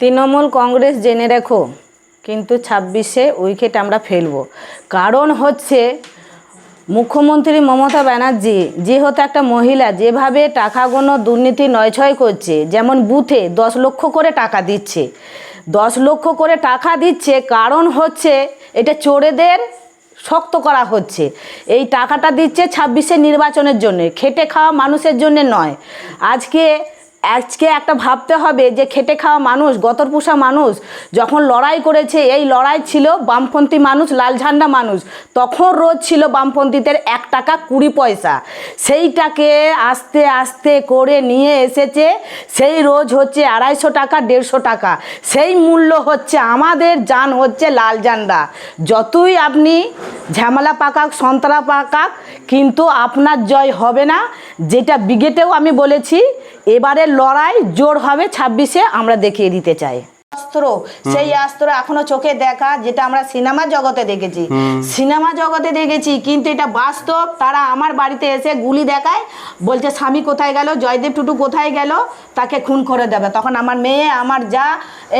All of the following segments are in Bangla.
তৃণমূল কংগ্রেস জেনে রেখো, কিন্তু ছাব্বিশে উইকেট আমরা ফেলব। কারণ হচ্ছে মুখ্যমন্ত্রী মমতা ব্যানার্জি যেহেতু একটা মহিলা, যেভাবে টাকা টাকাগুলো দুর্নীতি নয়ছয় করছে, যেমন বুথে দশ লক্ষ করে টাকা দিচ্ছে। দশ লক্ষ করে টাকা দিচ্ছে, কারণ হচ্ছে এটা চোরেদের শক্ত করা হচ্ছে। এই টাকাটা দিচ্ছে ছাব্বিশে নির্বাচনের জন্য, খেটে খাওয়া মানুষের জন্য নয়। আজকে আজকে একটা ভাবতে হবে যে খেটে খাওয়া মানুষ গতর পোষা মানুষ, যখন লড়াই করেছে, এই লড়াই ছিল বামপন্থী মানুষ, লাল ঝান্ডা মানুষ। তখন রোজ ছিল বামপন্থীদের এক টাকা কুড়ি পয়সা। সেইটাকে আস্তে আস্তে করে নিয়ে এসেছে, সেই রোজ হচ্ছে আড়াইশো টাকা, দেড়শো টাকা। সেই মূল্য হচ্ছে আমাদের যান হচ্ছে লাল ঝান্ডা। যতই আপনি ঝামেলা পাকাক, সন্তরা পাকাক, কিন্তু আপনার জয় হবে না। যেটা বিগেটেও আমি বলেছি এবারের লড়াই জোর হবে ছাব্বিশে আমরা দেখিয়ে দিতে চাই। অস্ত্র সেই অস্ত্র এখনও চোখে দেখা যেটা আমরা সিনেমা জগতে দেখেছি। সিনেমা জগতে দেখেছি কিন্তু এটা বাস্তব। তারা আমার বাড়িতে এসে গুলি দেখায় বলছে স্বামী কোথায় গেল? জয়দেব টুটু কোথায় গেল? তাকে খুন করে দেবে। তখন আমার মেয়ে আমার যা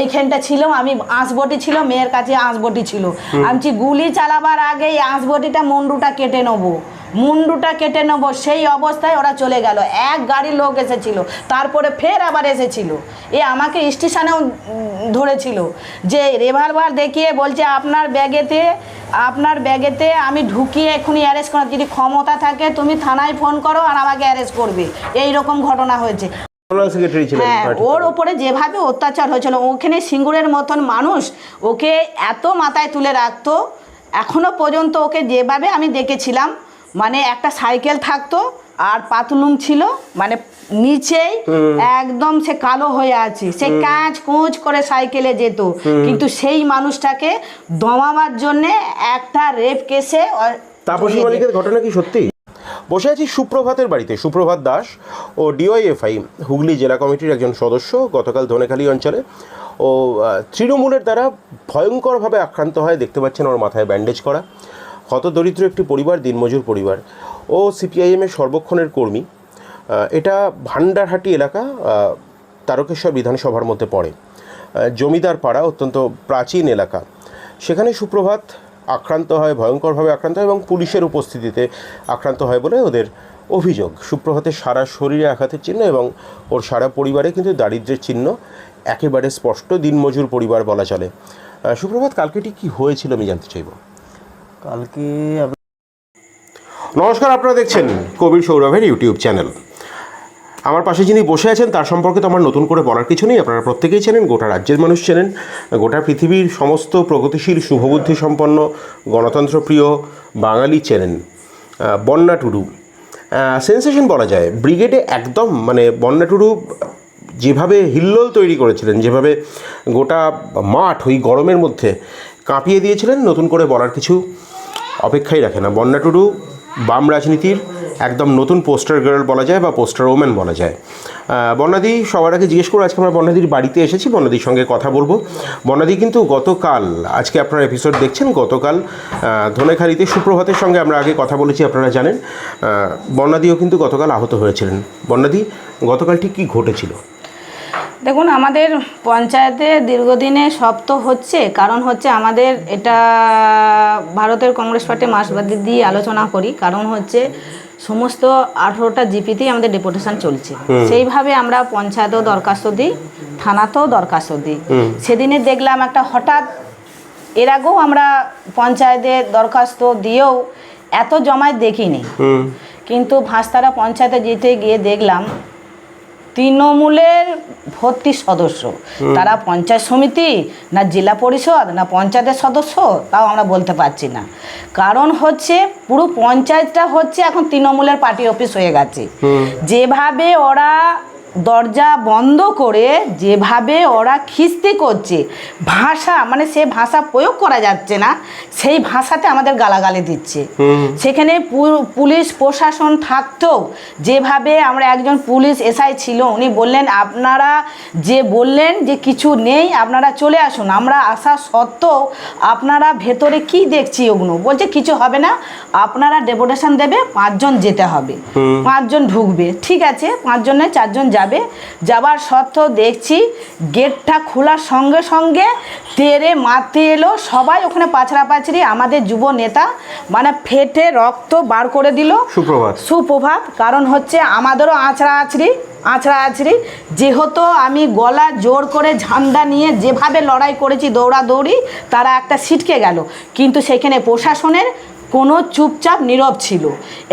এইখানটা ছিল আমি আঁশবটি ছিল মেয়ের কাছে আঁশবটি ছিল। আমি গুলি চালাবার আগে এই আঁশবটিটা মন্ডুটা কেটে নেব। মুন্ডুটা কেটে নেব সেই অবস্থায় ওরা চলে গেল। এক গাড়ি লোক এসেছিল তারপরে ফের আবার এসেছিল। এ আমাকে স্টেশনেও ধরেছিল যে রেভলভার দেখিয়ে বলছে আপনার ব্যাগেতে আপনার ব্যাগেতে আমি ঢুকিয়ে এক্ষুনি অ্যারেস্ট করার যদি ক্ষমতা থাকে তুমি থানায় ফোন করো আর আমাকে অ্যারেস্ট করবে। এই রকম ঘটনা হয়েছে। হ্যাঁ ওর ওপরে যেভাবে অত্যাচার হয়েছিল ওখানে সিঙ্গুরের মতন মানুষ ওকে এত মাথায় তুলে রাখতো এখনও পর্যন্ত ওকে যেভাবে আমি দেখেছিলাম মানে একটা সাইকেল থাকতো আর পাতলুম ছিল মানে নিচেই একদম সে কালো হয়ে আছে। সে কাঁচ কোঁচ করে সাইকেলে যেত। কিন্তু সেই মানুষটাকে দমাবার জন্যে একটা রেপ কেসে ও- তাপসী মালিকের ঘটনা কি সত্যি? বসে আছি সুপ্রভাতের বাড়িতে। সুপ্রভাত দাস ও ডিওয়াইএফআই হুগলি জেলা কমিটির একজন সদস্য গতকাল ধনেখালি অঞ্চলে। ও তৃণমূলের দ্বারা ভয়ঙ্করভাবে আক্রান্ত হয় দেখতে পাচ্ছেন ওর মাথায় ব্যান্ডেজ করা। হতদরিদ্র একটি পরিবার, দিনমজুর পরিবার। ও সিপিআইএমের সর্বক্ষণের কর্মী। এটা ভান্ডারহাটি এলাকা তারকেশ্বর বিধানসভার মধ্যে পড়ে। জমিদার পাড়া, অত্যন্ত প্রাচীন এলাকা। সেখানে সুপ্রভাত আক্রান্ত হয়, ভয়ঙ্করভাবে আক্রান্ত হয় এবং পুলিশের উপস্থিতিতে আক্রান্ত হয় বলে ওদের অভিযোগ। সুপ্রভাতের সারা শরীরে আঘাতের চিহ্ন এবং ওর সারা পরিবারে কিন্তু দারিদ্র্যের চিহ্ন একেবারে স্পষ্ট, দিনমজুর পরিবার বলা চলে। সুপ্রভাত কালকেটি কী হয়েছিল আমি জানতে চাইব? কালকে নমস্কার, আপনারা দেখছেন কবির সৌরভের ইউটিউব চ্যানেল। আমার পাশে যিনি বসে আছেন, তার সম্পর্কে তো আমার নতুন করে বলার কিছু নেই। আপনারা প্রত্যেকেই চেনেন, গোটা রাজ্যের মানুষ চেনেন। গোটা পৃথিবীর সমস্ত প্রগতিশীল, শুভবুদ্ধি সম্পন্ন গণতন্ত্রপ্রিয় বাঙালি চেনেন বন্যা টুডু। সেন্সেশন বলা যায়। ব্রিগেডে একদম মানে বন্যা টুডু যেভাবে হিল্লোল তৈরি করেছিলেন, যেভাবে গোটা মাঠ ওই গরমের মধ্যে কাঁপিয়ে দিয়েছিলেন, নতুন করে বলার কিছু অপেক্ষাই রাখে না। বন্যা টুডু বাম রাজনীতির একদম নতুন পোস্টার গার্ল বলা যায় বা পোস্টার ওম্যান বলা যায়। বন্যাদি সবার আগে জিজ্ঞেস করে, আজকে আমরা বন্যাদির বাড়িতে এসেছি, বন্যাদির সঙ্গে কথা বলব। বন্যাদি কিন্তু গতকাল, আজকে আপনারা এপিসোড দেখছেন, গতকাল ধনেখালিতে, সুপ্রভাতের সঙ্গে আমরা আগে কথা বলেছি, আপনারা জানেন। বন্যাদিও কিন্তু গতকাল আহত হয়েছিলেন। বন্যাদি, গতকাল ঠিক কী ঘটেছিল? দেখুন আমাদের পঞ্চায়েতে দীর্ঘদিনে সব তো হচ্ছে। কারণ হচ্ছে আমাদের এটা ভারতের কংগ্রেস পার্টি মাসবাদী দিয়ে আলোচনা করি। কারণ হচ্ছে সমস্ত আঠেরোটা জিপিতেই আমাদের ডেপুটেশন চলছে। সেইভাবে আমরা পঞ্চায়েতেও দরখাস্ত দিই থানাতেও দরখাস্ত দিই। সেদিনে দেখলাম একটা হঠাৎ এর আগেও আমরা পঞ্চায়েতে দরখাস্ত দিয়েও এত জমায়েত দেখিনি। কিন্তু ভাঁস্তারা পঞ্চায়েতে যেতে গিয়ে দেখলাম তৃণমূলের ভর্তি সদস্য। তারা পঞ্চায়েত সমিতি না জেলা পরিষদ না পঞ্চায়েতের সদস্য তাও আমরা বলতে পারছি না। কারণ হচ্ছে পুরো পঞ্চায়েতটা হচ্ছে এখন তৃণমূলের পার্টি অফিস হয়ে গেছে। যেভাবে ওরা দরজা বন্ধ করে যেভাবে ওরা খিস্তি করছে ভাষা মানে সে ভাষা প্রয়োগ করা যাচ্ছে না সেই ভাষাতে আমাদের গালাগালি দিচ্ছে। সেখানে পুলিশ প্রশাসন থাকতেও যেভাবে আমরা একজন পুলিশ এসআই ছিল উনি বললেন আপনারা যে বললেন যে কিছু নেই আপনারা চলে আসুন আমরা আসা সত্ত্বেও আপনারা ভেতরে কি দেখছি ওগুলো? বলছে কিছু হবে না আপনারা ডেপুটেশন দেবে পাঁচজন যেতে হবে পাঁচজন ঢুকবে ঠিক আছে পাঁচজনে চারজন যাবে। যাবে। যাবার সত্ত্বেও দেখছি গেটটা খোলার সঙ্গে সঙ্গে তেরে মারতে এলো। সবাই ওখানে পাছড়া পাছড়ি আমাদের যুব নেতা মানে ফেটে রক্ত বার করে দিল। সুপ্রভাত। সুপ্রভাত কারণ হচ্ছে আমাদেরও আঁচড়া আঁচড়ি আঁচড়া আঁচড়ি যেহেতু আমি গলা জোর করে ঝান্ডা নিয়ে যেভাবে লড়াই করেছি দৌড়াদৌড়ি তারা একটা ছিটকে গেল। কিন্তু সেখানে প্রশাসনের কোনো চুপচাপ নীরব ছিল।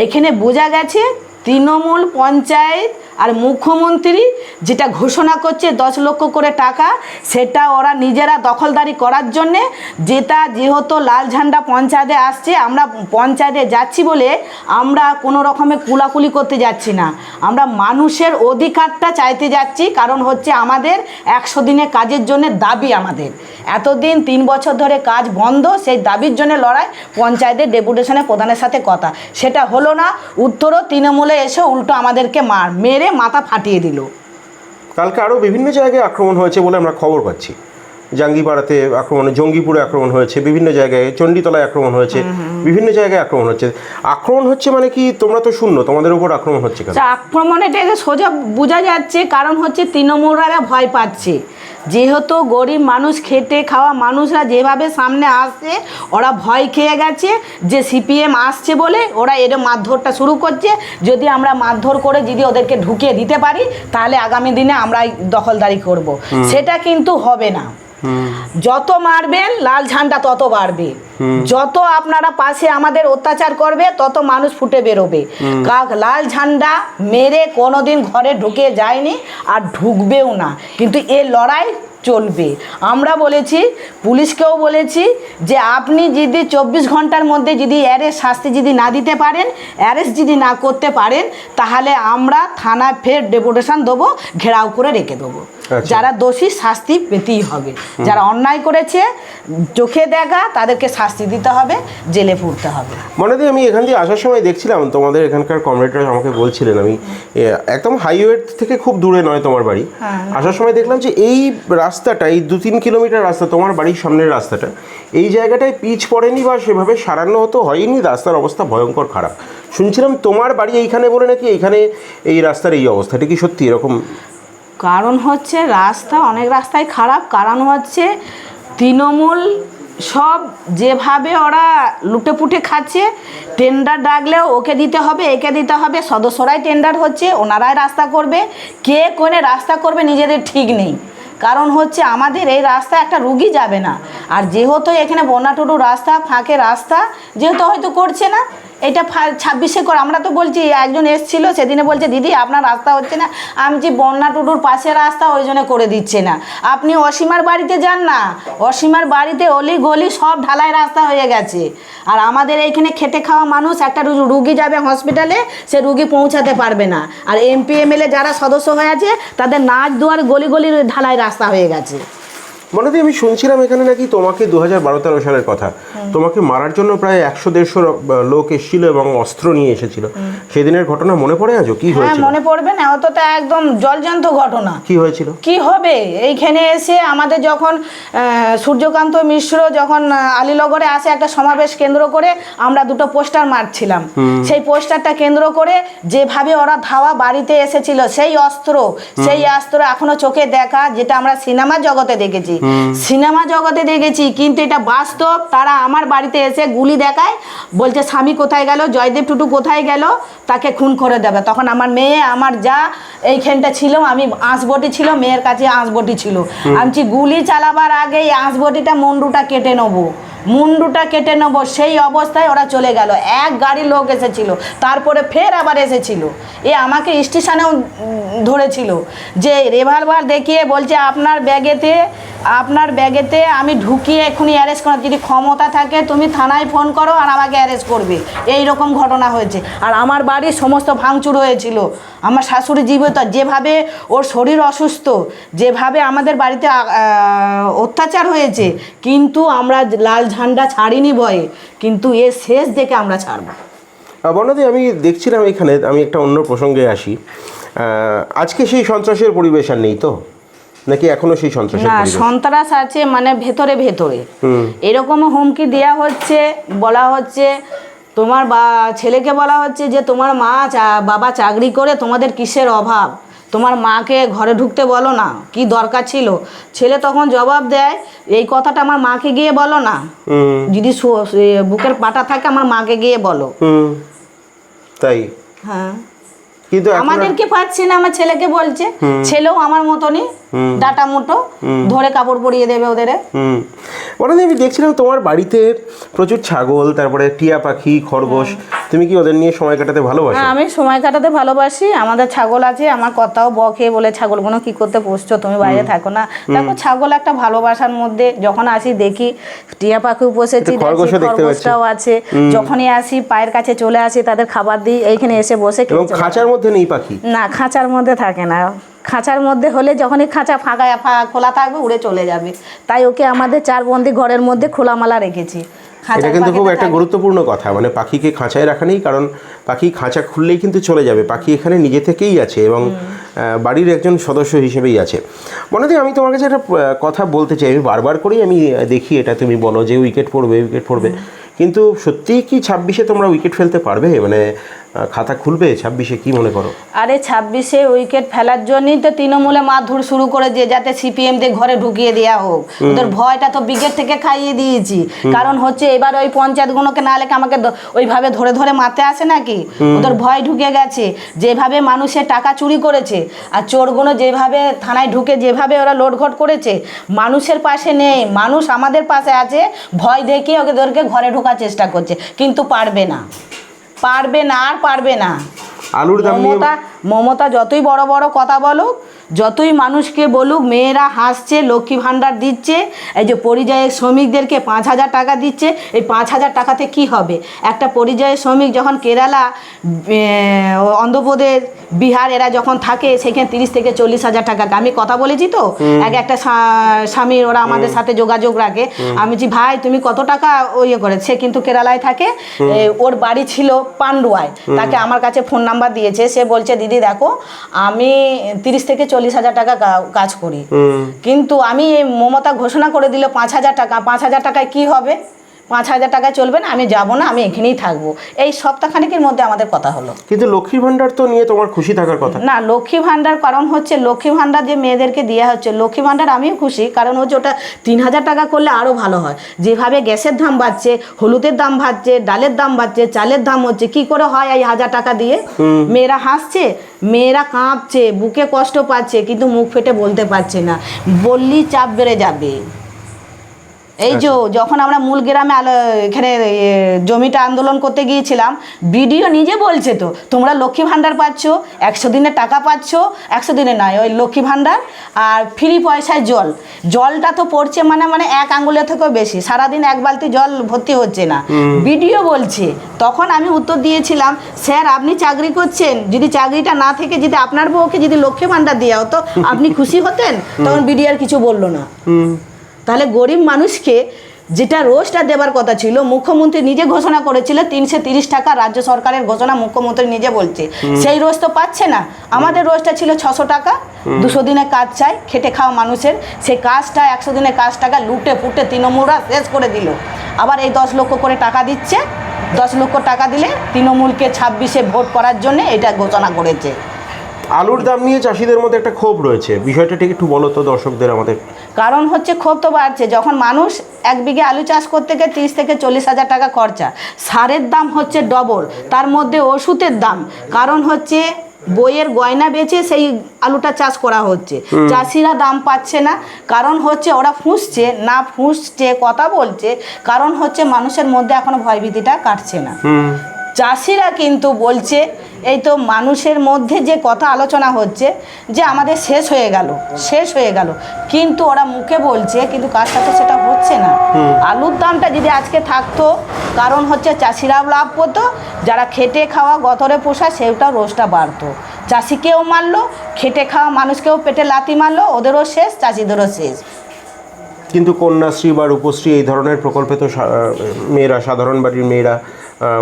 এখানে বোঝা গেছে তৃণমূল পঞ্চায়েত আর মুখ্যমন্ত্রী যেটা ঘোষণা করছে দশ লক্ষ করে টাকা, সেটা ওরা নিজেরা দখলদারি করার জন্যে যেটা যেহেতু লাল ঝান্ডা পঞ্চায়েতে আসছে, আমরা পঞ্চায়েতে যাচ্ছি বলে আমরা কোনো রকমের কুলাকুলি করতে যাচ্ছি না। আমরা মানুষের অধিকারটা চাইতে যাচ্ছি, কারণ হচ্ছে আমাদের একশো দিনের কাজের জন্য দাবি আমাদের। এতদিন তিন বছর ধরে কাজ বন্ধ, সেই দাবির জন্য লড়াই পঞ্চায়েতের ডেপুটেশনের প্রধানের সাথে কথা। সেটা হলো না, উত্তরও তৃণমূলে এসে উল্টো আমাদেরকে মার, মেরে মাথা ফাটিয়ে দিল। কালকে আরও বিভিন্ন জায়গায় আক্রমণ হয়েছে বলে আমরা খবর পাচ্ছি। জাঙ্গিপাড়াতে আক্রমণ জঙ্গিপুরে আক্রমণ হয়েছে বিভিন্ন জায়গায় চণ্ডীতলায় আক্রমণ হয়েছে বিভিন্ন জায়গায় আক্রমণ হচ্ছে। আক্রমণ হচ্ছে মানে কি? তোমরা তো শূন্য তোমাদের উপর আক্রমণ হচ্ছে আক্রমণ এটা সোজা বোঝা যাচ্ছে কারণ হচ্ছে তৃণমূলরা ভয় পাচ্ছে। যেহেতু গরিব মানুষ খেটে খাওয়া মানুষরা যেভাবে সামনে আসছে ওরা ভয় খেয়ে গেছে যে সিপিএম আসছে বলে ওরা এর মারধরটা শুরু করছে। যদি আমরা মারধর করে যদি ওদেরকে ঢুকিয়ে দিতে পারি তাহলে আগামী দিনে আমরা দখলদারি করব। সেটা কিন্তু হবে না। যত মারবেন লাল ঝান্ডা তত বাড়বে। যত আপনারা পাশে আমাদের অত্যাচার করবে তত মানুষ ফুটে বেরোবে। কাক লাল ঝান্ডা মেরে কোনোদিন ঘরে ঢুকে যায়নি আর ঢুকবেও না। কিন্তু এ লড়াই চলবে। আমরা বলেছি পুলিশকেও বলেছি যে আপনি যদি চব্বিশ ঘণ্টার মধ্যে যদি অ্যারেস্ট শাস্তি যদি না দিতে পারেন অ্যারেস্ট যদি না করতে পারেন তাহলে আমরা থানায় ফের ডেপুটেশন দেবো ঘেরাও করে রেখে দেবো। আচ্ছা। যারা দোষী শাস্তি পেতেই হবে। যারা অন্যায় করেছে চোখে দেখা তাদেরকে শাস্তি দিতে হবে জেলে পুরতে হবে। মনে দিই আমি এখান দিয়ে আসার সময় দেখছিলাম তোমাদের এখানকার কমরেডরা আমাকে বলছিলেন আমি একদম হাইওয়ে থেকে খুব দূরে নয় তোমার বাড়ি। আসার সময় দেখলাম যে এই রাস্তাটা, এই দু তিন কিলোমিটার রাস্তা, তোমার বাড়ির সামনের রাস্তাটা, এই জায়গাটায় পিচ পড়েনি বা সেভাবে সারানো হতো হয়নি? রাস্তার অবস্থা ভয়ঙ্কর খারাপ। শুনছিলাম তোমার বাড়ি এইখানে বলে নাকি এইখানে এই রাস্তার এই অবস্থাটা, কি সত্যি এরকম? কারণ হচ্ছে রাস্তা অনেক রাস্তায় খারাপ, কারণ হচ্ছে তৃণমূল সব যেভাবে ওরা লুটেপুটে খাচ্ছে টেন্ডার ডাকলেও ওকে দিতে হবে, একে দিতে হবে, সদস্যরাই টেন্ডার হচ্ছে, ওনারাই রাস্তা করবে, কে কোনে রাস্তা করবে নিজেদের ঠিক নেই। কারণ হচ্ছে আমাদের এই রাস্তা একটা রুগী যাবে না। আর যেহেতু এখানে বন্যাটুটু রাস্তা, ফাঁকে রাস্তা, যেহেতু হয়তো করছে না এটা ছাব্বিশে করে, আমরা তো বলছি, একজন এসছিল, সেদিনে বলছে, দিদি, আপনার রাস্তা হচ্ছে না। আমি যে বন্যা টুটুর পাশে রাস্তা, ওই জন্য করে দিচ্ছে না। আপনি অসীমার বাড়িতে যান না। অসীমার বাড়িতে অলি গলি সব ঢালাই রাস্তা হয়ে গেছে। আর আমাদের এইখানে খেটে খাওয়া মানুষ, একটা রুগী যাবে হসপিটালে, সে রুগী পৌঁছাতে পারবে না। আর এমপি, এমএলএ যারা সদস্য হয়ে আছে, তাদের নাচ দুয়ার গলি গলি ঢালাই রাস্তা হয়ে গেছে। মনে আমি শুনছিলাম এখানে নাকি তোমাকে দু হাজার বারো তেরো সালের কথা। তোমাকে মারার জন্য প্রায় একশো দেড়শো লোক এসেছিল এবং অস্ত্র নিয়ে এসেছিল। সেদিনের ঘটনা মনে পড়ে আছো কি হ্যাঁ হয়েছিল? মনে পড়বে না অত তো একদম জলজান্ত ঘটনা। কি হয়েছিল? কি হবে? এইখানে এসে আমাদের যখন সূর্যকান্ত মিশ্র যখন আলীনগরে আসে একটা সমাবেশ কেন্দ্র করে আমরা দুটো পোস্টার মারছিলাম। সেই পোস্টারটা কেন্দ্র করে যেভাবে ওরা ধাওয়া বাড়িতে এসেছিল সেই অস্ত্র সেই অস্ত্র এখনও চোখে দেখা যেটা আমরা সিনেমা জগতে দেখেছি। সিনেমা জগতে দেখেছি কিন্তু এটা বাস্তব। তারা আমার বাড়িতে এসে গুলি দেখায় বলছে স্বামী কোথায় গেল? জয়দেব টুটু কোথায় গেল? তাকে খুন করে দেবে। তখন আমার মেয়ে আমার যা এইখানটা ছিল আমি আঁশবটি ছিল মেয়ের কাছে আঁশবটি ছিল। আমি গুলি চালাবার আগে এই আঁশবটিটা মন্ডুটা কেটে নেব। মুন্ডুটা কেটে নেব, সেই অবস্থায় ওরা চলে গেল। এক গাড়ি লোক এসেছিল, তারপরে ফের আবার এসেছিল। এ আমাকে স্টেশনেও ধরেছিল যে রেভলভার দেখিয়ে বলছে, আপনার ব্যাগেতে আপনার ব্যাগেতে আমি ঢুকিয়ে এক্ষুনি অ্যারেস্ট করার যদি ক্ষমতা থাকে, তুমি থানায় ফোন করো আর আমাকে অ্যারেস্ট করবে। এই রকম ঘটনা হয়েছে। আর আমার বাড়ির সমস্ত ভাঙচুর হয়েছিল। আমার শাশুড়ি জীবিত, যেভাবে ওর শরীর অসুস্থ, যেভাবে আমাদের বাড়িতে অত্যাচার হয়েছে, কিন্তু আমরা লাল ঝান্ডা ছাড়িনি ভয়ে কিন্তু এ শেষ দেখে আমরা ছাড়বো। বর্ণাদি আমি দেখছিলাম এখানে আমি একটা অন্য প্রসঙ্গে আসি। আজকে সেই সন্ত্রাসের পরিবেশ আর নেই তো? নাকি এখনও সেই সন্ত্রাস না সন্ত্রাস আছে মানে ভেতরে ভেতরে। এরকমও হুমকি দেওয়া হচ্ছে বলা হচ্ছে তোমার বা ছেলেকে বলা হচ্ছে যে তোমার মা বাবা চাকরি করে তোমাদের কিসের অভাব? তোমার মাকে ঘরে ঢুকতে বলো না কি দরকার ছিল? ছেলে তখন জবাব দেয় এই কথাটা আমার মাকে গিয়ে বলো না। যদি বুকের পাটা থাকে আমার মাকে গিয়ে বলো। তাই? হ্যাঁ। কিন্তু আমাদেরকে পাচ্ছি না আমার ছেলেকে বলছে। ছেলেও আমার মতনই ডাটা মুটো ধরে কাপড় পরিয়ে দেবে ওদের। হুম। আমি দেখছিলাম তোমার বাড়িতে প্রচুর ছাগল তারপরে টিয়া পাখি খরগোশ। তুমি কি ওদের নিয়ে সময় কাটাতে ভালোবাসো? হ্যাঁ আমি সময় কাটাতে ভালোবাসি। আমাদের ছাগল আছে আমার কর্তাও বকে বলে ছাগলগুলো কি করতে পুষছো তুমি বাইরে থাকো না। দেখো ছাগল একটা ভালোবাসার মধ্যে যখন আসি দেখি টিয়া পাখি পাচ্ছি। খরগোশটাও আছে। যখনই আসি পায়ের কাছে চলে আসি তাদের খাবার দিই এইখানে এসে বসে খাঁচার মধ্যে নেই পাখি? না খাঁচার মধ্যে থাকে না। খাঁচার মধ্যে হলে যখনই খাঁচা ফাঁকা খোলা থাকবে উড়ে চলে যাবে। তাই ওকে আমাদের চার বন্দি ঘরের মধ্যে খোলামালা রেখেছি। এটা কিন্তু খুব একটা গুরুত্বপূর্ণ কথা মানে পাখিকে খাঁচায় রাখা নেই কারণ পাখি খাঁচা খুললেই কিন্তু চলে যাবে পাখি এখানে নিজে থেকেই আছে এবং বাড়ির একজন সদস্য হিসেবেই আছে। মনে আমি তোমার কাছে একটা কথা বলতে চাই আমি বারবার করেই আমি দেখি এটা তুমি বলো যে উইকেট পড়বে উইকেট পড়বে। কিন্তু সত্যিই কি ছাব্বিশে তোমরা উইকেট ফেলতে পারবে? মানে খাতা খুলবে? ছাব্বিশে কি মনে করো? আরে ছাব্বিশে উইকেট ফেলার জন্যই তো তৃণমূলে মারধর শুরু করেছে যাতে সিপিএম দের ঘরে ঢুকিয়ে দেওয়া হোক। ওদের ভয়টা তো ব্রিগেড থেকে খাইয়ে দিয়েছি। কারণ হচ্ছে এবার ওই পঞ্চায়েতগুলোকে না লেখে আমাকে ওইভাবে ধরে ধরে মারতে আসে নাকি? ওদের ভয় ঢুকে গেছে। যেভাবে মানুষের টাকা চুরি করেছে আর চোরগুলো যেভাবে থানায় ঢুকে যেভাবে ওরা লোডঘট করেছে মানুষের পাশে নেই। মানুষ আমাদের পাশে আছে ভয় দেখিয়ে ওদেরকে ঘরে ঢোকার চেষ্টা করছে কিন্তু পারবে না। পারবে না আর পারবে না। আলুর দাম নিয়ে মমতা মমতা যতই বড় বড় কথা বলুক যতই মানুষকে বলুক মেয়েরা হাসছে লক্ষ্মী ভাণ্ডার দিচ্ছে এই যে পরিযায়ী শ্রমিকদেরকে পাঁচ হাজার টাকা দিচ্ছে এই পাঁচ হাজার টাকাতে কি হবে? একটা পরিযায়ী শ্রমিক যখন কেরালা অন্ধ্রপ্রদেশ বিহার এরা যখন থাকে সেখানে তিরিশ থেকে চল্লিশ হাজার টাকা আমি কথা বলেছি তো? এক একটা স্বামীর ওরা আমাদের সাথে যোগাযোগ রাখে। আমি বলছি ভাই তুমি কত টাকা ইয়ে করে সে কিন্তু কেরালায় থাকে। ওর বাড়ি ছিল পান্ডুয়ায়। তাকে আমার কাছে ফোন নাম্বার দিয়েছে। সে বলছে দিদি দেখো আমি তিরিশ থেকে চল্লিশ হাজার টাকা কাজ করি। কিন্তু আমি এই মমতা ঘোষণা করে দিল পাঁচ হাজার টাকা পাঁচ হাজার টাকায় কি হবে? পাঁচ হাজার টাকা চলবে না আমি যাব না আমি এখানেই থাকব। এই সপ্তাহখানেকের মধ্যে আমাদের কথা হলো। কিন্তু লক্ষ্মীর ভাণ্ডার তো নিয়ে তোমার খুশি থাকার কথা। না লক্ষ্মী ভাণ্ডার কারণ হচ্ছে লক্ষ্মী ভাণ্ডার যে মেয়েদেরকে দেওয়া হচ্ছে লক্ষ্মী ভাণ্ডার আমিও খুশি কারণ হচ্ছে ওটা তিন হাজার টাকা করলে আরও ভালো হয়। যেভাবে গ্যাসের দাম বাড়ছে হলুদের দাম বাড়ছে ডালের দাম বাড়ছে চালের দাম হচ্ছে কি করে হয় এই হাজার টাকা দিয়ে? মেয়েরা হাসছে মেয়েরা কাঁপছে বুকে কষ্ট পাচ্ছে কিন্তু মুখ ফেটে বলতে পারছে না। বললি চাপ বেড়ে যাবে। এই যে যখন আমরা মূল গ্রামে আলো এখানে জমিটা আন্দোলন করতে গিয়েছিলাম বিডিও নিজে বলছে তো তোমরা লক্ষ্মী ভাণ্ডার পাচ্ছ একশো দিনের টাকা পাচ্ছ একশো দিনে নয় ওই লক্ষ্মী ভাণ্ডার আর ফ্রি পয়সায় জল। জলটা তো পড়ছে মানে মানে এক আঙ্গুলের থেকেও বেশি সারাদিন এক বালতি জল ভর্তি হচ্ছে না। বিডিও বলছে তখন আমি উত্তর দিয়েছিলাম স্যার আপনি চাকরি করছেন যদি চাকরিটা না থেকে যদি আপনার বউকে যদি লক্ষ্মী ভাণ্ডার দেওয়া হতো আপনি খুশি হতেন? তখন বিডিও আর কিছু বলল না। তাহলে গরিব মানুষকে যেটা রোজটা দেবার কথা ছিল মুখ্যমন্ত্রী নিজে ঘোষণা করেছিল তিনশো তিরিশ টাকা রাজ্য সরকারের ঘোষণা মুখ্যমন্ত্রী নিজে বলছে। সেই রোজ তো পাচ্ছে না। আমাদের রোজটা ছিল ছশো টাকা দুশো দিনে কাজ চাই খেটে খাওয়া মানুষের। সেই কাজটা একশো দিনে কাজ টাকা লুটে ফুটে তৃণমূলরা শেষ করে দিল। আবার এই দশ লক্ষ করে টাকা দিচ্ছে। দশ লক্ষ টাকা দিলে তৃণমূলকে ছাব্বিশে ভোট করার জন্য এটা ঘোষণা করেছে। আলুর দাম নিয়ে চাষিদের মধ্যে একটা ক্ষোভ রয়েছে। বিষয়টা ঠিক একটু বলো তো দর্শকদের আমাদের। কারণ হচ্ছে ক্ষোভ তো বাড়ছে। যখন মানুষ এক বিঘে আলু চাষ করতে গিয়ে তিরিশ থেকে চল্লিশ হাজার টাকা খরচা সারের দাম হচ্ছে ডবল তার মধ্যে ওষুধের দাম। কারণ হচ্ছে বইয়ের গয়না বেচে সেই আলুটা চাষ করা হচ্ছে। চাষিরা দাম পাচ্ছে না। কারণ হচ্ছে ওরা ফুঁসছে না ফুঁসছে কথা বলছে। কারণ হচ্ছে মানুষের মধ্যে এখনও ভয়ভীতিটা কাটছে না। চাষিরা কিন্তু বলছে এই তো মানুষের মধ্যে যে কথা আলোচনা হচ্ছে যে আমাদের শেষ হয়ে গেল শেষ হয়ে গেল। কিন্তু ওরা মুখে বলছে কিন্তু কাজটা তো সেটা হচ্ছে না। আলুর দামটা যদি আজকে থাকতো কারণ হচ্ছে চাষিরাও লাভ করতো যারা খেটে খাওয়া গতরে পোষা সেটাও রোজটা বাড়তো। চাষিকেও মারলো খেটে খাওয়া মানুষকেও পেটে লাতি মারলো ওদেরও শেষ চাষিদেরও শেষ। কিন্তু কন্যাশ্রী বা রূপশ্রী এই ধরনের প্রকল্পে তো মেয়েরা সাধারণ বাড়ির মেয়েরা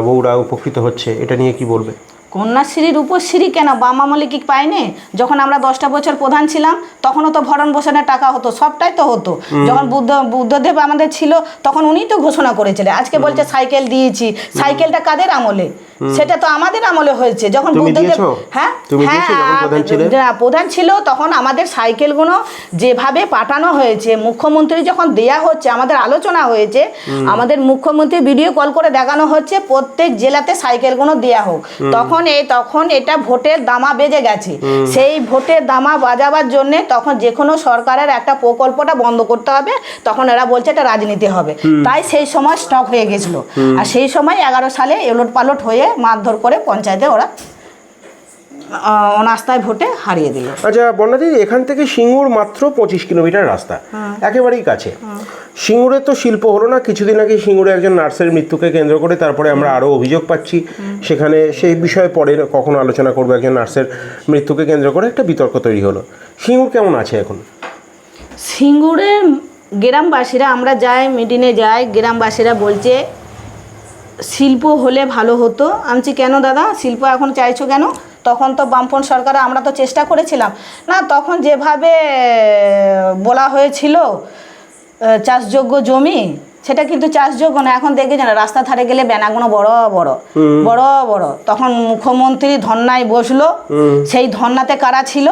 বউরা উপকৃত হচ্ছে এটা নিয়ে কি বলবে? কন্যাশ্রীর উপশ্রী কেন? বাম আমলে কি পায়নি? যখন আমরা দশটা বছর প্রধান ছিলাম তখনও তো ভরণ পোষণের টাকা হতো সবটাই তো হতো। যখন বুদ্ধ বুদ্ধদেব আমাদের ছিল তখন উনি তো ঘোষণা করেছিলেন। আজকে বলছে সাইকেল দিয়েছি সাইকেলটা কাদের আমলে? সেটা তো আমাদের আমলে হয়েছে। যখন বুদ্ধদেব হ্যাঁ? হ্যাঁ প্রধান ছিল? তখন আমাদের সাইকেলগুলো যেভাবে পাঠানো হয়েছে মুখ্যমন্ত্রী যখন দেয়া হচ্ছে আমাদের আলোচনা হয়েছে আমাদের মুখ্যমন্ত্রী ভিডিও কল করে দেখানো হচ্ছে প্রত্যেক জেলাতে সাইকেলগুলো দেয়া হোক। তখন এই তখন এটা ভোটের দামা বেজে গেছে। সেই ভোটের দামা বাজাবার জন্য তখন যে কোনো সরকারের একটা প্রকল্পটা বন্ধ করতে হবে তখন এরা বলছে এটা রাজনীতি হবে। তাই সেই সময় স্টক হয়ে গেছিল। আর সেই সময় এগারো সালে এলোট পালট হয়ে মারধর করে পঞ্চায়েতে ওরা আহ, অনাস্থায় ভোটে হারিয়ে দিল। আচ্ছা বন্যাদি এখান থেকে সিঙ্গুর মাত্র পঁচিশ কিলোমিটার রাস্তা। একেবারেই কাছে। সিঙ্গুরে তো শিল্প হলো না কিছুদিন আগে সিঙ্গুরে একজন নার্সের মৃত্যুকে কেন্দ্র করে তারপরে আমরা আরও অভিযোগ পাচ্ছি। সেখানে সেই বিষয়ে পরে কখনো আলোচনা করব একজন নার্সের মৃত্যুকে কেন্দ্র করে একটা বিতর্ক তৈরি হলো। সিঙ্গুর কেমন আছে এখন? সিঙ্গুরের গ্রামবাসীরা আমরা যাই মিটিংয়ে যাই গ্রামবাসীরা বলছে শিল্প হলে ভালো হতো। আমি কেন দাদা? শিল্প এখন চাইছো কেন? তখন তো বামপন সরকার আমরা তো চেষ্টা করেছিলাম। না তখন যেভাবে বলা হয়েছিল চাষযোগ্য জমি সেটা কিন্তু চাষযোগ্য না। এখন দেখে না রাস্তা ধারে গেলে ব্যানাগুলো বড় বড় বড় বড়। তখন মুখ্যমন্ত্রী ধর্নায় বসল। সেই ধর্নাতে কারা ছিল?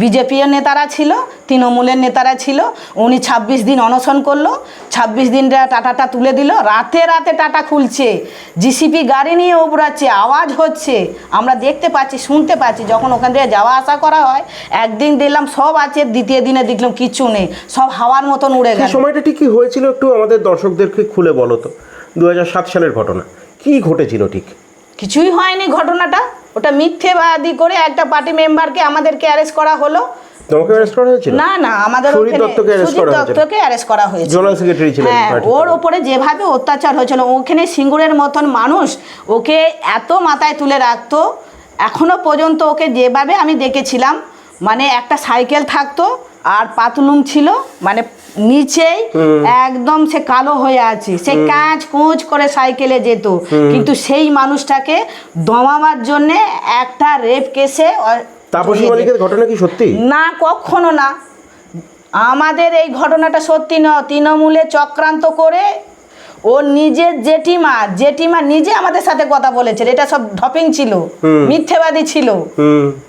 বিজেপির নেতারা ছিল। তৃণমূলের নেতারা ছিল উনি ছাব্বিশ দিন অনশন করল ছাব্বিশ দিন টাটাটা তুলে দিল রাতে রাতে টাটা খুলছে জিসিপি গাড়ি নিয়ে উবড়াচ্ছে আওয়াজ হচ্ছে আমরা দেখতে পাচ্ছি শুনতে পাচ্ছি যখন ওখান থেকে যাওয়া আসা করা হয় একদিন দেখলাম সব আছে দ্বিতীয় দিনে দেখলাম কিচ্ছু নেই সব হাওয়ার মতন উড়ে গেল। সময়টা ঠিক কি হয়েছিল একটু আমাদের দর্শকদেরকে খুলে বলো তো দু হাজার সাত সালের ঘটনা কি ঘটেছিল ঠিক? কিছুই হয়নি ঘটনাটা ওটা মিথ্যেবাদী করে একটা পার্টি মেম্বারকে আমাদেরকে অ্যারেস্ট করা হলো তোমাকে অ্যারেস্ট করা হয়েছিল? না না আমাদের সুজিত দত্তকে সুজিত করা হয়েছিল। দত্তকে অ্যারেস্ট করা জোনাল সেক্রেটারি ছিলেন হ্যাঁ ওর। ওপরে যেভাবে অত্যাচার হয়েছিল ওখানে সিঙ্গুরের মতন মানুষ ওকে এত মাথায় তুলে রাখতো এখনও পর্যন্ত ওকে যেভাবে আমি দেখেছিলাম মানে একটা সাইকেল থাকতো আর পাতলুম ছিল মানে নিচেই একদম সে কালো হয়ে আছে। সে কাঁচ কুঁচ করে সাইকেলে যেত। কিন্তু সেই মানুষটাকে দমাবার জন্যে একটা রেপ কেসে তাপসী মালিকের ঘটনা কি সত্যি? না কখনো না। আমাদের এই ঘটনাটা সত্যি নয়। তৃণমূলে চক্রান্ত করে ও নিজের জেঠিমা জেঠিমা নিজে আমাদের সাথে কথা বলেছে এটা সব ঢপিং ছিল মিথ্যেবাদী ছিল।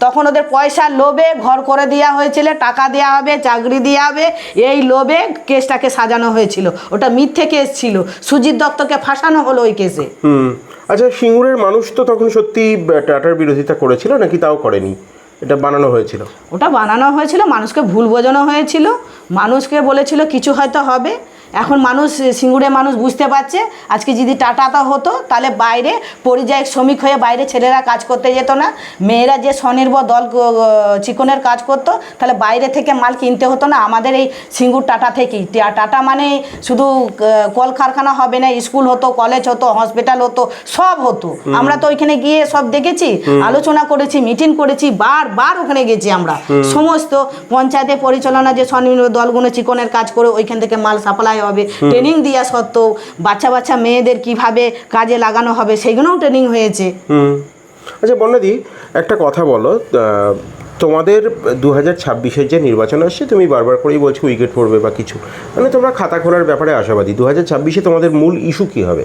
তখন ওদের পয়সা লোভে ঘর করে দেওয়া হয়েছিল টাকা দেওয়া হবে চাকরি দেওয়া হবে। এই লোভে কেসটাকে সাজানো হয়েছিল। ওটা মিথ্যে কেস ছিল। সুজিত দত্তকে ফাঁসানো হলো ওই কেসে। আচ্ছা সিঙ্গুরের মানুষ তো তখন সত্যি টাটার বিরোধিতা করেছিল নাকি তাও করেনি? এটা বানানো হয়েছিল? ওটা বানানো হয়েছিল, মানুষকে ভুল বোঝানো হয়েছিল, মানুষকে বলেছিল কিছু হয়তো হবে এখন মানুষ সিঙ্গুরে মানুষ বুঝতে পারছে আজকে যদি টাটাটা হতো তাহলে বাইরে পরিযায়ী শ্রমিক হয়ে বাইরে ছেলেরা কাজ করতে যেত না। মেয়েরা যে স্বনির্ভর দল চিকনের কাজ করতো তাহলে বাইরে থেকে মাল কিনতে হতো না। আমাদের এই সিঙ্গুর টাটা থেকেই। টাটা মানে শুধু কলকারখানা হবে না স্কুল হতো কলেজ হতো হসপিটাল হতো সব হতো। আমরা তো ওইখানে গিয়ে সব দেখেছি আলোচনা করেছি মিটিং করেছি বার বার ওখানে গেছি আমরা। সমস্ত পঞ্চায়েতে পরিচালনা যে স্বনির্ভর দলগুলো চিকনের কাজ করে ওইখান থেকে মাল সাপ্লাই হবে। ট্রেনিং দেওয়া সত্ত্বেও বাচ্চা বাচ্চা মেয়েদের কীভাবে কাজে লাগানো হবে সেগুলোও ট্রেনিং হয়েছে। আচ্ছা বন্যাদি একটা কথা বলো তোমাদের দু হাজার ছাব্বিশের যে নির্বাচন আসছে তুমি বারবার করেই বলছো উইকেট পড়বে বা কিছু। মানে তোমরা খাতা খোলার ব্যাপারে আশাবাদী। দু হাজার ছাব্বিশে তোমাদের মূল ইস্যু কী হবে?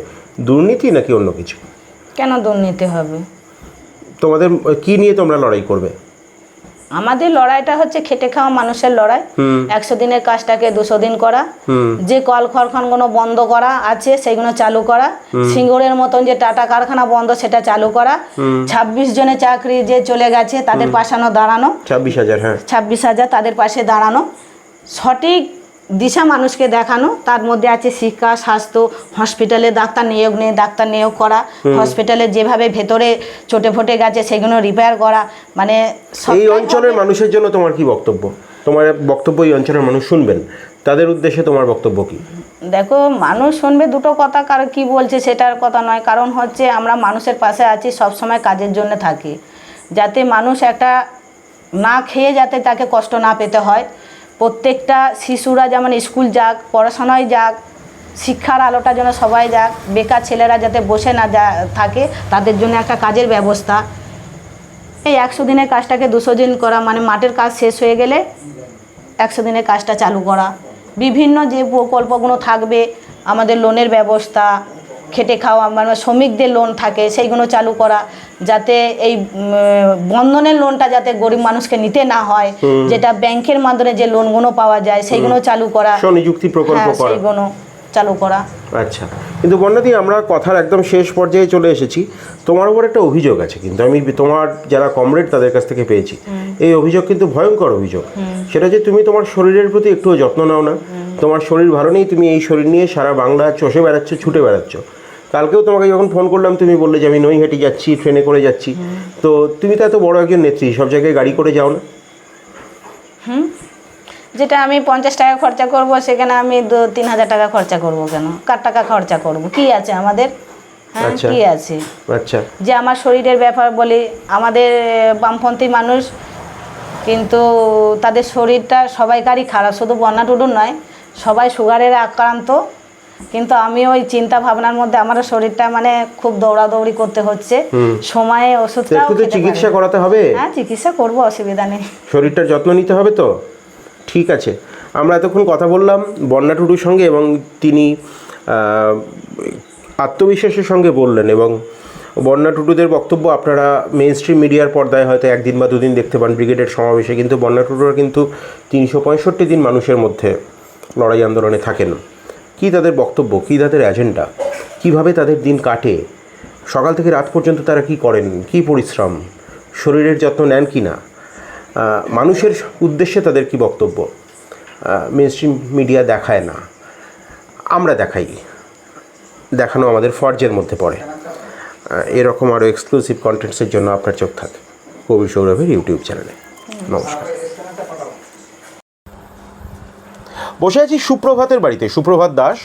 দুর্নীতি নাকি অন্য কিছু? কেন দুর্নীতি হবে? তোমাদের কি নিয়ে তোমরা লড়াই করবে? আমাদের লড়াইটা হচ্ছে খেটে খাওয়া মানুষের লড়াই। একশো দিনের কাজটাকে দুশো দিন করা। যে কল কারখানাগুলো বন্ধ করা আছে সেগুলো চালু করা। সিঙ্গুরের মতন যে টাটা কারখানা বন্ধ সেটা চালু করা। ছাব্বিশ জনের চাকরি যে চলে গেছে তাদের পাশানো দাঁড়ানো। ছাব্বিশ হাজার হ্যাঁ। ছাব্বিশ হাজার তাদের পাশে দাঁড়ানো। সঠিক দিশা মানুষকে দেখানো তার মধ্যে আছে শিক্ষা স্বাস্থ্য হসপিটালে ডাক্তার নিয়োগ নেই ডাক্তার নিয়োগ করা হসপিটালে যেভাবে ভেতরে চটে ফটে গেছে সেগুলো রিপেয়ার করা মানে এই অঞ্চলের মানুষের জন্য তোমার কি বক্তব্য? তোমার বক্তব্য এই অঞ্চলের মানুষ শুনবেন। তাদের উদ্দেশ্যে তোমার বক্তব্য কি? দেখো মানুষ শুনবে দুটো কথা কার কি বলছে সেটার কথা নয়। কারণ হচ্ছে আমরা মানুষের পাশে আছি সব সময় কাজের জন্য থাকি। যাতে মানুষ একটা না খেয়ে যাতে তাকে কষ্ট না পেতে হয়। প্রত্যেকটা শিশুরা যেমন স্কুল যাক, পড়াশোনায় যাক, শিক্ষার আলোটা যেন সবাই যাক, বেকার ছেলেরা যাতে বসে না যা, থাকে, তাদের জন্য একটা কাজের ব্যবস্থা। এই একশো দিনের কাজটাকে দুশো দিন করা মানে মাঠের কাজ শেষ হয়ে গেলে একশো দিনের কাজটা চালু করা। বিভিন্ন যে প্রকল্পগুলো থাকবে, আমাদের লোনের ব্যবস্থা খেটে খাওয়া মানে শ্রমিকদের লোন থাকে সেইগুলো চালু করা যাতে এই বন্ধনের লোনটা যাতে গরিব মানুষকে নিতে না হয় যেটা ব্যাংকের মাধ্যমে যে লোনগুলো পাওয়া যায় সেইগুলো চালু করা। স্বনিযুক্তি প্রকল্প হ্যাঁ সেইগুলো চালু করা। আচ্ছা। কিন্তু বন্যাদি আমরা কথার একদম শেষ পর্যায়ে চলে এসেছি। তোমার উপর একটা অভিযোগ আছে কিন্তু আমি তোমার যারা কমরেড তাদের কাছ থেকে পেয়েছি। এই অভিযোগ কিন্তু ভয়ঙ্কর অভিযোগ। সেটা যে তুমি তোমার শরীরের প্রতি একটুও যত্ন নাও না। তোমার শরীর ভালো নেই তুমি এই শরীর নিয়ে সারা বাংলা চষে বেড়াচ্ছ ছুটে বেড়াচ্ছ। কালকেও তোমাকে যখন ফোন করলাম তুমি বললে যে আমি নৈহাটি যাচ্ছি ট্রেনে করে যাচ্ছি। তো তুমি তো এত বড় একজন নেত্রী সব জায়গায় গাড়ি করে যাও না? যেটা আমি পঞ্চাশ টাকা খরচা করব সেখানে আমি দু তিন হাজার টাকা খরচা করব কেন? কার টাকা খরচা করব? কি আছে আমাদের? হ্যাঁ আচ্ছা। কি আছে? আচ্ছা। যে আমার শরীরের ব্যাপার বলি আমাদের বামপন্থী মানুষ কিন্তু তাদের শরীরটা সবাইকারই খারাপ শুধু বন্যা টুডুর নয় সবাই সুগারের আক্রান্ত। কিন্তু আমি ওই চিন্তা ভাবনার মধ্যে আমার শরীরটা মানে খুব দৌড়াদৌড়ি করতে হচ্ছে। সময়ে তো ওষুধটাও একটু চিকিৎসা করাতে হবে। হ্যাঁ চিকিৎসা করব অসুবিধা নেই। শরীরটার যত্ন নিতে হবে তো? ঠিক আছে। আমরা এতক্ষণ কথা বললাম বন্যা টুডুর সঙ্গে এবং তিনি আত্মবিশ্বাসের সঙ্গে বললেন এবং বন্যা টুডুদের বক্তব্য আপনারা মেন স্ট্রিম মিডিয়ার পর্দায় হয়তো একদিন বা দুদিন দেখতে পান ব্রিগেডের সমাবেশে। কিন্তু বন্যা টুডুরা কিন্তু তিনশো পঁয়ষট্টি দিন মানুষের মধ্যে লড়াই আন্দোলনে থাকেন। কী তাদের বক্তব্য, কী তাদের এজেন্ডা কীভাবে তাদের দিন কাটে, সকাল থেকে রাত পর্যন্ত তারা কি করেন, কি পরিশ্রম, শরীরের যত্ন নেন কি না মানুষের উদ্দেশ্যে তাদের কি বক্তব্য মেন স্ট্রিম মিডিয়া দেখায় না, আমরা দেখাই, দেখানো আমাদের ফর্জের মধ্যে পড়ে এরকম আরও এক্সক্লুসিভ কন্টেন্টসের জন্য আপনার চোখ থাকে, কবি সৌরভের ইউটিউব চ্যানেলে নমস্কার। বসে আছি সুপ্রভাতের বাড়িতে। সুপ্রভাত দাস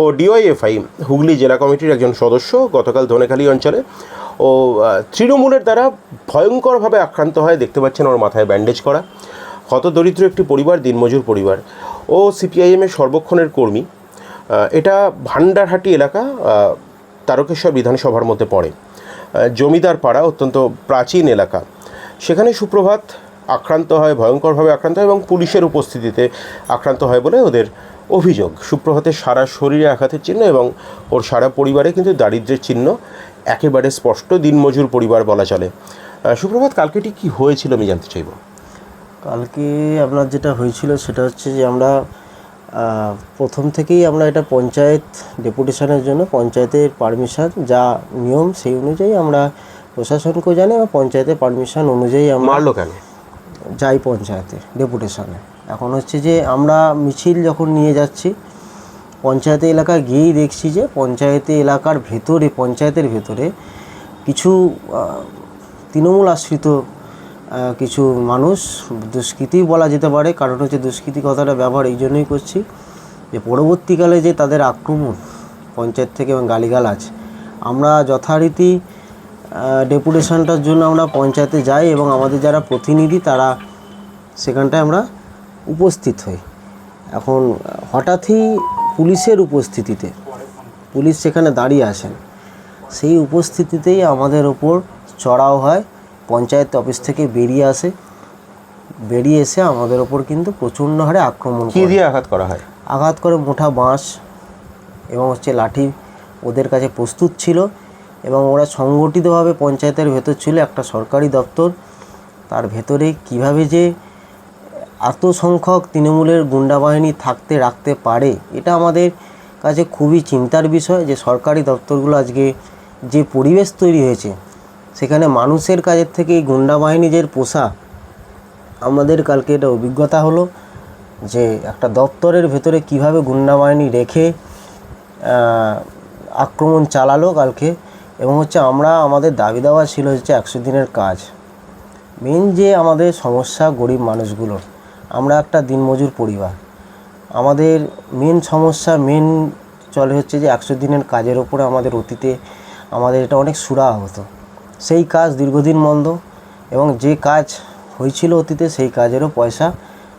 ও ডিওয়াইএফআই, হুগলি জেলা কমিটির একজন সদস্য, গতকাল ধনেখালি অঞ্চলে। ও তৃণমূলের দ্বারা ভয়ঙ্করভাবে আক্রান্ত হয়, দেখতে পাচ্ছেন ওর মাথায় ব্যান্ডেজ করা। হতদরিদ্র একটি পরিবার, দিনমজুর পরিবার। ও সিপিআইএমের সর্বক্ষণের কর্মী। এটা ভান্ডারহাটি এলাকা তারকেশ্বর বিধানসভার মধ্যে পড়ে। জমিদার পাড়া অত্যন্ত প্রাচীন এলাকা। সেখানে সুপ্রভাত আক্রান্ত হয় ভয়ঙ্করভাবে আক্রান্ত হয় এবং পুলিশের উপস্থিতিতে আক্রান্ত হয় বলে ওদের অভিযোগ। সুপ্রভাতের সারা শরীরে আঘাতের চিহ্ন এবং ওর সারা পরিবারে কিন্তু দারিদ্রের চিহ্ন একেবারে স্পষ্ট দিনমজুর পরিবার বলা চলে। সুপ্রভাত কালকে ঠিক কী হয়েছিল আমি জানতে চাইব? কালকে আপনার যেটা হয়েছিল সেটা হচ্ছে যে আমরা প্রথম থেকেই আমরা এটা পঞ্চায়েত ডেপুটেশনের জন্য পঞ্চায়েতের পারমিশন যা নিয়ম সেই অনুযায়ী আমরা প্রশাসনকেও জানি এবং পঞ্চায়েতের পারমিশন অনুযায়ী আমরা মারলো কেন? যাই পঞ্চায়েতে ডেপুটেশনে। এখন হচ্ছে যে আমরা মিছিল যখন নিয়ে যাচ্ছি, পঞ্চায়েতে এলাকায় গিয়েই দেখছি যে পঞ্চায়েতে এলাকার ভেতরে, পঞ্চায়েতের ভেতরে কিছু তৃণমূল আশ্রিত কিছু মানুষ দুষ্কৃতি বলা যেতে পারে। কারণ হচ্ছে দুষ্কৃতি কথাটা ব্যবহার এই জন্যই করছি যে পরবর্তীকালে যে তাদের আক্রমণ পঞ্চায়েত থেকে এবং গালিগালাজ, আমরা যথারীতি ডেপুটেশনটার জন্য আমরা পঞ্চায়েতে যাই এবং আমাদের যারা প্রতিনিধি তারা সেখানটায় আমরা উপস্থিত হই। এখন হঠাৎই পুলিশের উপস্থিতিতে পুলিশ সেখানে দাঁড়িয়ে আসেন। সেই উপস্থিতিতেই আমাদের ওপর চড়াও হয় পঞ্চায়েত অফিস থেকে বেরিয়ে আসে। বেরিয়ে এসে আমাদের ওপর কিন্তু প্রচণ্ড হারে আক্রমণ কী করে। দিয়ে আঘাত করা হয়? আঘাত করে মোটা বাঁশ এবং হচ্ছে লাঠি ওদের কাছে প্রস্তুত ছিল। এবং ওরা সংগঠিতভাবে পঞ্চায়েতের ভেতর ছিল, একটা সরকারি দপ্তর। তার ভেতরে কীভাবে যে এত সংখ্যক তৃণমূলের গুন্ডা বাহিনী থাকতে, রাখতে পারে, এটা আমাদের কাছে খুবই চিন্তার বিষয় যে সরকারি দপ্তরগুলো আজকে যে পরিবেশ তৈরি হয়েছে, সেখানে মানুষের কাজের থেকে এই গুন্ডা বাহিনী যে পোষা, আমাদের কালকে এটা অভিজ্ঞতা হলো যে একটা দপ্তরের ভেতরে কীভাবে গুন্ডা বাহিনী রেখে আক্রমণ চালালো কালকে। এবং হচ্ছে আমরা, আমাদের দাবি দেওয়া ছিল হচ্ছে একশো দিনের কাজ। মেন যে আমাদের সমস্যা গরিব মানুষগুলোর, আমরা একটা দিনমজুর পরিবার। আমাদের মেন সমস্যা মেন চলে হচ্ছে যে একশো দিনের কাজের ওপরে আমাদের অতীতে আমাদের এটা অনেক সুরা হতো। সেই কাজ দীর্ঘদিন মন্দ এবং যে কাজ হয়েছিল অতীতে সেই কাজেরও পয়সা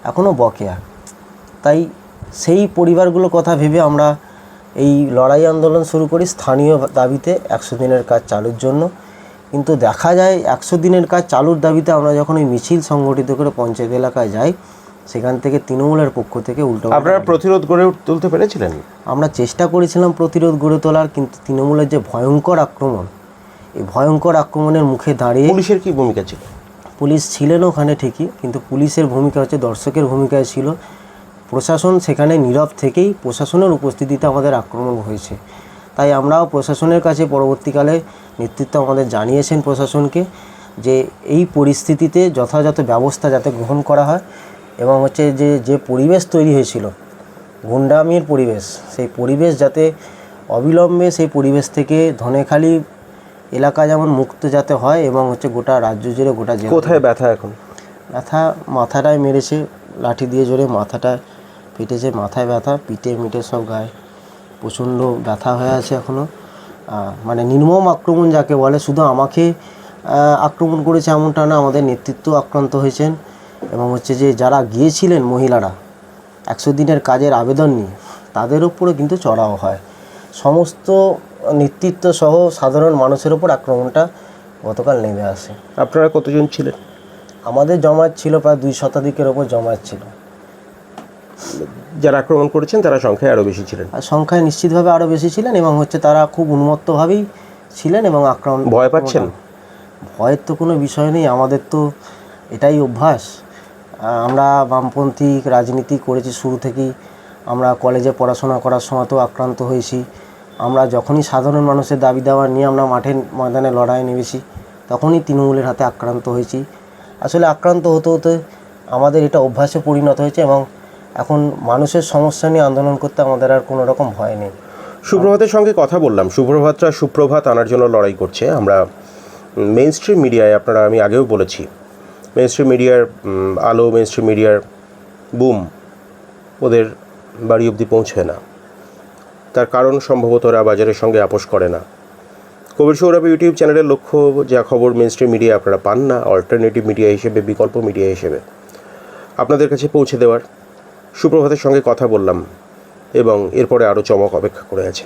এখনও বকেয়া। তাই সেই পরিবারগুলোর কথা ভেবে আমরা এই লড়াই আন্দোলন শুরু করি স্থানীয় দাবিতে একশো দিনের কাজ চালুর জন্য। কিন্তু দেখা যায় একশো দিনের কাজ চালুর দাবিতে আমরা যখন ওই মিছিল সংগঠিত করে পঞ্চায়েত এলাকায় যাই সেখান থেকে তৃণমূলের পক্ষ থেকে উল্টো আপনারা প্রতিরোধ গড়ে তুলতে পেরেছিলেন? আমরা চেষ্টা করেছিলাম প্রতিরোধ গড়ে তোলার কিন্তু তৃণমূলের যে ভয়ঙ্কর আক্রমণ এই ভয়ঙ্কর আক্রমণের মুখে দাঁড়িয়ে পুলিশের কি ভূমিকা ছিল? পুলিশ ছিলেন ওখানে ঠিকই কিন্তু পুলিশের ভূমিকা হচ্ছে দর্শকের ভূমিকায় ছিল। প্রশাসন সেখানে নীরব থেকেই প্রশাসনের উপস্থিতিতে আমাদের আক্রমণ হয়েছে। তাই আমরাও প্রশাসনের কাছে পরবর্তীকালে নেতৃত্ব আমাদের জানিয়েছেন প্রশাসনকে যে এই পরিস্থিতিতে যথাযথ ব্যবস্থা যাতে গ্রহণ করা হয় এবং হচ্ছে যে যে পরিবেশ তৈরি হয়েছিল গুন্ডামির পরিবেশ সেই পরিবেশ যাতে অবিলম্বে সেই পরিবেশ থেকে ধনেখালি এলাকা যেমন মুক্ত যাতে হয় এবং হচ্ছে গোটা রাজ্য জুড়ে গোটা জেলা কোথায় ব্যথা এখন? ব্যথা মাথাটায় মেরেছে লাঠি দিয়ে জোরে মাথাটায় ফেটেছে মাথায় ব্যথা পিঠে মিটে সব গায়ে প্রচণ্ড ব্যথা হয়ে আছে এখনও মানে নির্মম আক্রমণ যাকে বলে শুধু আমাকে আক্রমণ করেছে এমনটা না আমাদের নেতৃত্ব আক্রান্ত হয়েছেন। এবং হচ্ছে যে যারা গিয়েছিলেন মহিলারা একশো দিনের কাজের আবেদন নিয়ে তাদের উপরে কিন্তু চড়াও হয়। সমস্ত নেতৃত্ব সহ সাধারণ মানুষের ওপর আক্রমণটা গতকাল নেমে আসে। আপনারা কতজন ছিলেন? আমাদের জমায়েত ছিল প্রায় দুই শতাধিকের ওপর জমায়েত ছিল। যারা আক্রমণ করেছেন তারা সংখ্যায় আরও বেশি ছিলেন। আর সংখ্যায় নিশ্চিতভাবে আরও বেশি ছিলেন এবং হচ্ছে তারা খুব উন্মত্তভাবেই ছিলেন এবং আক্রমণ ভয় পাচ্ছেন? ভয়ের তো কোনো বিষয় নেই আমাদের তো এটাই অভ্যাস। আমরা বামপন্থী রাজনীতি করেছি শুরু থেকেই। আমরা কলেজে পড়াশোনা করার সময় তো আক্রান্ত হয়েছি। আমরা যখনই সাধারণ মানুষের দাবি দাওয়া নিয়ে আমরা মাঠে ময়দানে লড়াই নেমেছি তখনই তৃণমূলের হাতে আক্রান্ত হয়েছি। আসলে আক্রান্ত হতে হতে আমাদের এটা অভ্যাসে পরিণত হয়েছে এবং এখন মানুষের সমস্যা নিয়ে আন্দোলন করতে আমাদের আর কোনো রকম ভয় নেই। সুপ্রভাতের সঙ্গে কথা বললাম। সুপ্রভাতরা সুপ্রভাত আনার জন্য লড়াই করছে। আমরা মেইন স্ট্রিম মিডিয়ায় আপনারা, আমি আগেও বলেছি মেইন স্ট্রিম মিডিয়ার আলো মেইন স্ট্রিম মিডিয়ার বুম ওদের বাড়ি অবধি পৌঁছয় না। তার কারণ সম্ভবত ওরা বাজারের সঙ্গে আপোষ করে না। কবির সৌরভ ইউটিউব চ্যানেলের লক্ষ্য যা খবর মেইন স্ট্রিম মিডিয়া আপনারা পান না অল্টারনেটিভ মিডিয়া হিসেবে, বিকল্প মিডিয়া হিসেবে। আপনাদের কাছে পৌঁছে দেওয়ার সুপ্রভাতের সঙ্গে কথা বললাম এবং এরপরে আরও চমক অপেক্ষা করে আছে।